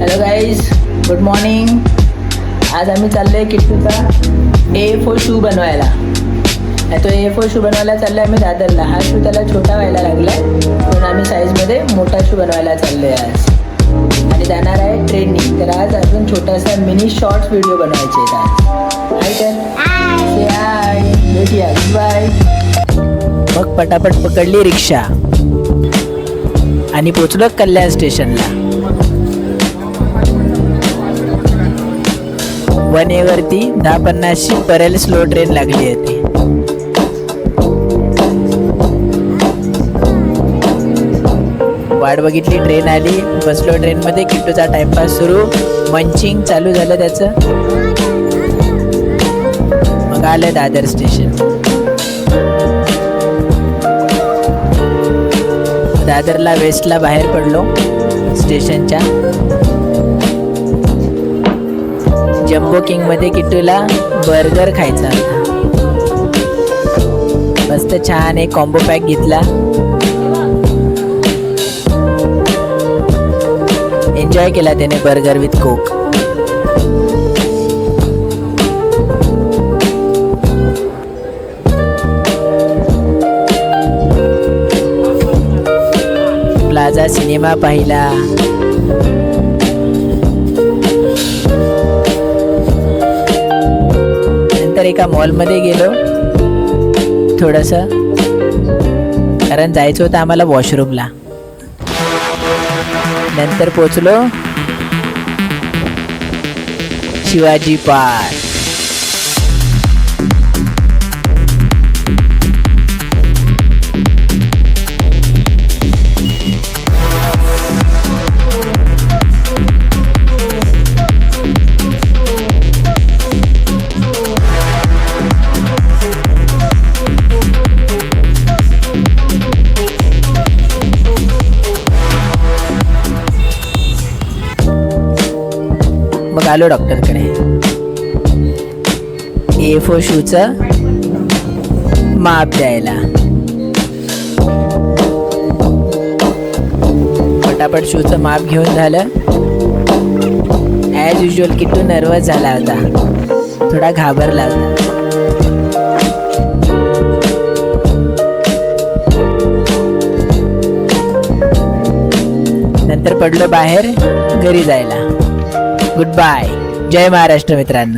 Hello guys good morning आज आम्ही चाललोय किट्टूचा ए फोर शू बनवायला. तो ए फोर शू बनवायला चाललोय आम्ही दादरला. हा शू त्याला छोटा व्हायला लागलाय. म्हणून आम्ही साईजमध्ये मोठा शू बनवायला चाललोय आज. आणि जाणार आहे ट्रेननी तर आज अजून छोटासा मिनी शॉर्ट्स व्हिडिओ बनवायचे आहेत आज. हाय तर हाय भेटूया बाय मग पटापट पकडली रिक्षा. आणि पोचलो कल्याण स्टेशनला वन वरती दहा पन्नासची परेल स्लो ट्रेन लागली होती. वाट बघितली ट्रेन आली. बसलो ट्रेनमध्ये किट्टूचा टाइमपास सुरू. मंचिंग चालू झालं त्याचं. मग आलं दादर स्टेशन. दादरला वेस्टला बाहेर पडलो. स्टेशनच्या. जम्बो किंगमध्ये किट्टूला बर्गर खायचा होता. मस्त छान एक कॉम्बो पॅक घेतला. एन्जॉय केला त्याने burger with Coke Plaza cinema पाहिला. एका मॉलमध्ये गेलो. थोडंसं. कारण जायचं होतं आम्हाला वॉशरूमला. नंतर पोचलो शिवाजी पार्क. आलो डॉक्टरकडे ए फोर शूचं माप द्यायला. पटापट शूचं माप घेऊन झालं. ॲज युजल किट्टू नर्वस झाला होता. थोडा घाबरला होता. नंतर पडलो बाहेर घरी जायला. गुड बाय जय महाराष्ट्र मित्रांनो.